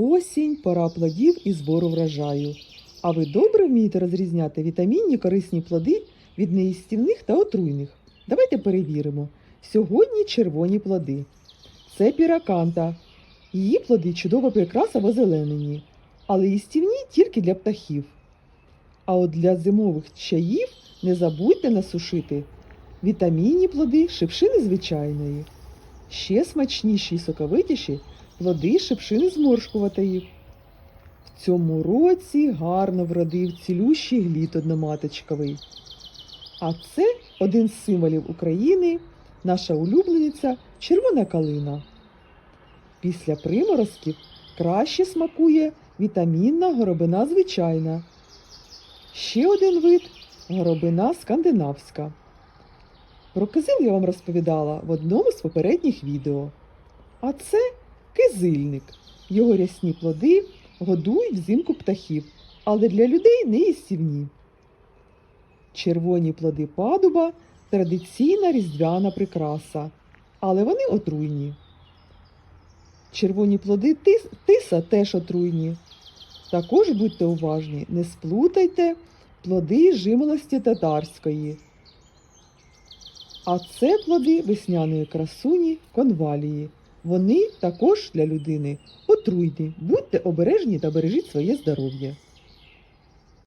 Осінь, пора плодів і збору врожаю. А ви добре вмієте розрізняти вітамінні корисні плоди від неїстівних та отруйних? Давайте перевіримо. Сьогодні червоні плоди. Це піраканта. Її плоди чудова прикраса в озелененні, але їстівні тільки для птахів. А от для зимових чаїв не забудьте насушити вітамінні плоди шипшини звичайної. Ще смачніші і соковитіші плоди шипшини зморшкуватої. В цьому році гарно вродив цілющий гліт одноматочковий. А це один з символів України, наша улюблениця червона калина. Після приморозків краще смакує вітамінна горобина звичайна. Ще один вид горобина скандинавська. Про кизил я вам розповідала в одному з попередніх відео. А це кизильник. Його рясні плоди годують взимку птахів, але для людей не їстівні. Червоні плоди падуба традиційна різдвяна прикраса, але вони отруйні. Червоні плоди тис- тиса теж отруйні. Також будьте уважні, не сплутайте плоди жимолості татарської. А це плоди весняної красуні конвалії. Вони також для людини отруйні. Будьте обережні та бережіть своє здоров'я.